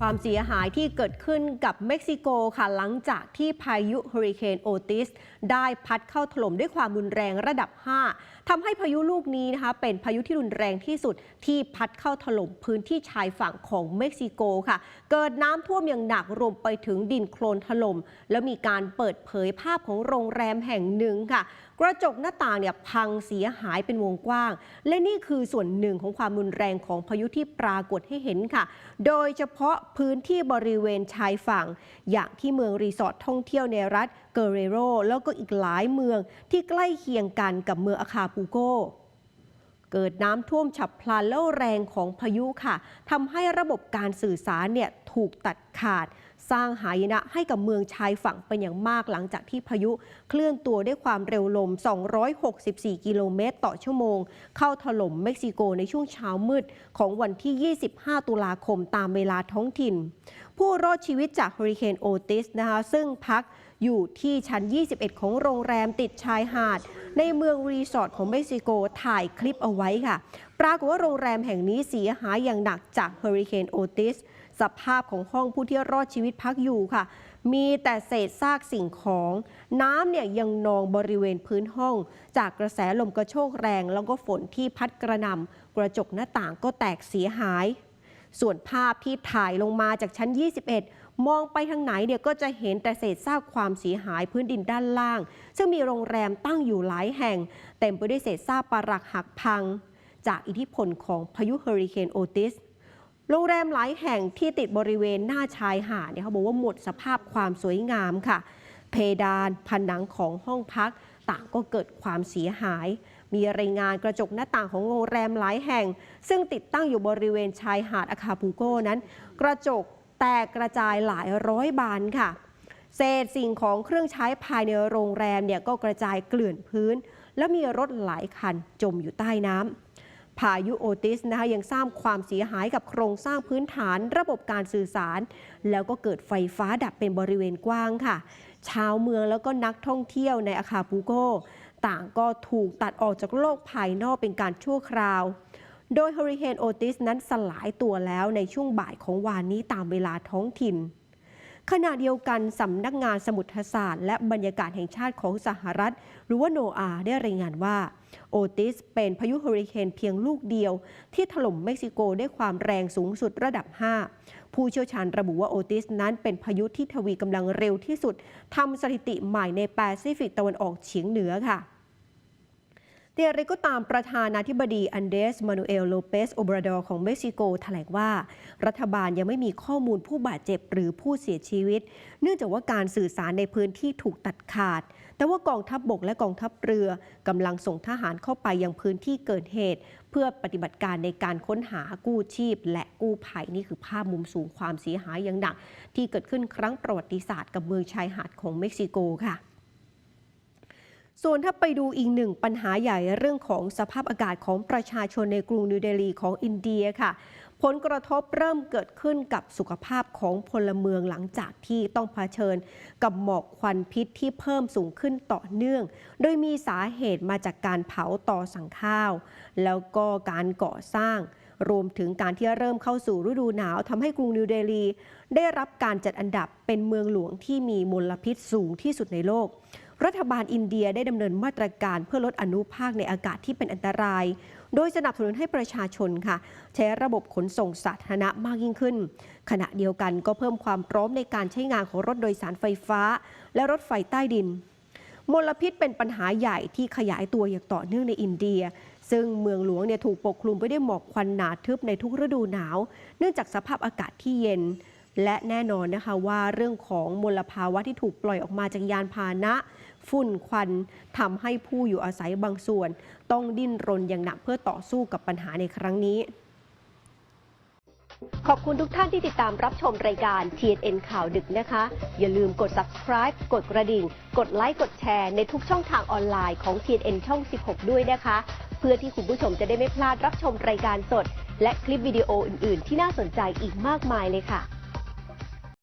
ความเสียหายที่เกิดขึ้นกับเม็กซิโกค่ะหลังจากที่พายุเฮอริเคนโอติส ได้พัดเข้าถล่มด้วยความรุนแรงระดับ 5ทำให้พายุลูกนี้นะคะเป็นพายุที่รุนแรงที่สุดที่พัดเข้าถล่มพื้นที่ชายฝั่งของเม็กซิโกค่ะ เกิดน้ำท่วมอย่างหนักรวมไปถึงดินโคลนถล่มแล้วมีการเปิดเผยภาพของโรงแรมแห่งหนึ่งค่ะ กระจกหน้าต่างเนี่ยพังเสียหายเป็นวงกว้าง และนี่คือส่วนหนึ่งของความรุนแรงของพายุที่ปรากฏให้เห็นค่ะ โดยเฉพาะพื้นที่บริเวณชายฝั่ง อย่างที่เมืองรีสอร์ทท่องเที่ยวในรัฐเกเรโรแล้วก็อีกหลายเมืองที่ใกล้เคียงกันกับเมืองอาคาปูโก เกิดน้ำท่วมฉับพลันแล้วแรงของพายุค่ะทำให้ระบบการสื่อสารเนี่ยถูกตัดขาด สร้างหายนะให้กับเมืองชายฝั่งเป็นอย่างมากหลังจากที่พายุเคลื่อนตัวด้วยความเร็วลม 264 กิโลเมตร ต่อชั่วโมง เข้าถล่มเม็กซิโกในช่วงเช้ามืดของวันที่ 25 ตุลาคมตามเวลาท้องถิ่น ผู้รอดชีวิตจากเฮอริเคนโอติสนะคะซึ่งพักอยู่ที่ชั้น 21 ของโรงแรมติดชายหาด ในเมืองรีสอร์ทของเม็กซิโกถ่ายคลิปเอาไว้ค่ะ ปรากฏว่าโรงแรมแห่งนี้เสียหายอย่างหนักจากเฮอริเคนโอติสสภาพของห้องผู้ที่รอดชีวิตพักอยู่ค่ะ มีแต่เศษซากสิ่งของ น้ำเนี่ยยังนองบริเวณพื้นห้อง จากกระแสลมกระโชกแรง แล้วก็ฝนที่พัดกระหน่ำกระจกหน้าต่างก็แตกเสียหาย ส่วนภาพที่ถ่ายลงมาจากชั้น 21 มองไปทางไหนเนี่ยก็จะเห็นแต่เศษซากความเสียหายพื้นดินด้านล่าง ซึ่งมีโรงแรมตั้งอยู่หลายแห่ง เต็มไปด้วยเศษซากปรักหักพัง จากอิทธิพลของพายุเฮอริเคนโอติสโรงแรมหลายแห่งที่ติดบริเวณหน้าชายหาดเนี่ยเขาบอกว่าหมดสภาพความสวยงามค่ะ เพดานผนังของห้องพักต่างก็เกิดความเสียหาย มีรายงานกระจกหน้าต่างของโรงแรมหลายแห่ง ซึ่งติดตั้งอยู่บริเวณชายหาดอาคาปูโกนั้น กระจกแตกกระจายหลายร้อยบานค่ะ เศษสิ่งของเครื่องใช้ภายในโรงแรมเนี่ยก็กระจายเกลื่อนพื้น และมีรถหลายคันจมอยู่ใต้น้ำพายุโอติสนะคะยังสร้างความเสียหายกับโครงสร้างพื้นฐานระบบการสื่อสาร แล้วก็เกิดไฟฟ้าดับเป็นบริเวณกว้างค่ะ ชาวเมืองแล้วก็นักท่องเที่ยวในอาคาปูโก ต่างก็ถูกตัดออกจากโลกภายนอกเป็นการชั่วคราว โดยเฮอริเคนโอติสนั้นสลายตัวแล้วในช่วงบ่ายของวานนี้ตามเวลาท้องถิ่น ขณะเดียวกันสำนักงานสมุทรศาสตร์ และบรรยากาศแห่งชาติของสหรัฐ หรือว่าโนอาได้รายงานว่า โอติสเป็นพายุเฮอริเคนเพียงลูกเดียว ที่ถล่มเม็กซิโกด้วยความแรงสูงสุดระดับ 5 ผู้เชี่ยวชาญระบุว่าโอติสนั้นเป็นพายุที่ทวีกำลังเร็วที่สุดทำสถิติใหม่ในแปซิฟิกตะวันออกเฉียงเหนือค่ะ แต่อย่างไรก็ตามประธานาธิบดีอันเดสมานูเอลโลเปสโอบราดอร์ของเม็กซิโกแถลงว่า รัฐบาลยังไม่มีข้อมูลผู้บาดเจ็บหรือผู้เสียชีวิต เนื่องจากว่าการสื่อสารในพื้นที่ถูกตัดขาด แต่ว่ากองทัพบบกและกองทัพเรือกำลังส่งทหารเข้าไปยังพื้นที่เกิดเหตุ เพื่อปฏิบัติการในการค้นหากู้ชีพ และกู้ภัยนี่คือภาพมุมสูงความเสียหายอย่างหนัก ที่เกิดขึ้นครั้งประวัติศาสตร์กับเมืองชายหาดของเม็กซิโกค่ะ ส่วนถ้าไปดูอีกหนึ่งปัญหาใหญ่เรื่องของสภาพอากาศของประชาชนในกรุงนิวเดลีของอินเดียค่ะ ผลกระทบเริ่มเกิดขึ้นกับสุขภาพของพลเมืองหลังจากที่ต้องเผชิญ กับหมอกควันพิษที่เพิ่มสูงขึ้นต่อเนื่อง โดยมีสาเหตุมาจากการเผาต่อสั่งข้าว แล้วก็การก่อสร้าง รวมถึงการที่เริ่มเข้าสู่ฤดูหนาวทำให้กรุงนิวเดลีได้รับการจัดอันดับเป็นเมืองหลวงที่มีมลพิษสูงที่สุดในโลก รัฐบาลอินเดียได้ดำเนินมาตรการเพื่อลดอนุภาคในอากาศที่เป็นอันตราย โดยสนับสนุนให้ประชาชนค่ะ ใช้ระบบขนส่งสาธารณะมากยิ่งขึ้น ขณะเดียวกันก็เพิ่มความพร้อมในการใช้งานของรถโดยสารไฟฟ้า และรถไฟใต้ดิน มลพิษเป็นปัญหาใหญ่ที่ขยายตัวอย่างต่อเนื่องในอินเดีย ซึ่งเมืองหลวงเนี่ยถูกปกคลุมไปด้วยหมอกควันหนาทึบในทุกฤดูหนาว เนื่องจากสภาพอากาศที่เย็น และแน่นอนนะคะว่าเรื่องของมลภาวะที่ถูกปล่อยออกมาจากยานพาหนะ ฝุ่นควันทำให้ผู้อยู่อาศัยบางส่วน ต้องดิ้นรนอย่างหนักเพื่อต่อสู้กับปัญหาในครั้งนี้ ขอบคุณทุกท่านที่ติดตามรับชมรายการ TNN ข่าวดึกนะคะ อย่าลืมกด subscribe กดกระดิ่ง กดไลค์กดแชร์ในทุกช่องทางออนไลน์ของ TNN ช่อง 16 ด้วยนะคะ เพื่อที่คุณผู้ชมจะได้ไม่พลาดรับชมรายการสด และคลิปวิดีโออื่น ๆ ที่น่าสนใจอีกมากมายเลยค่ะ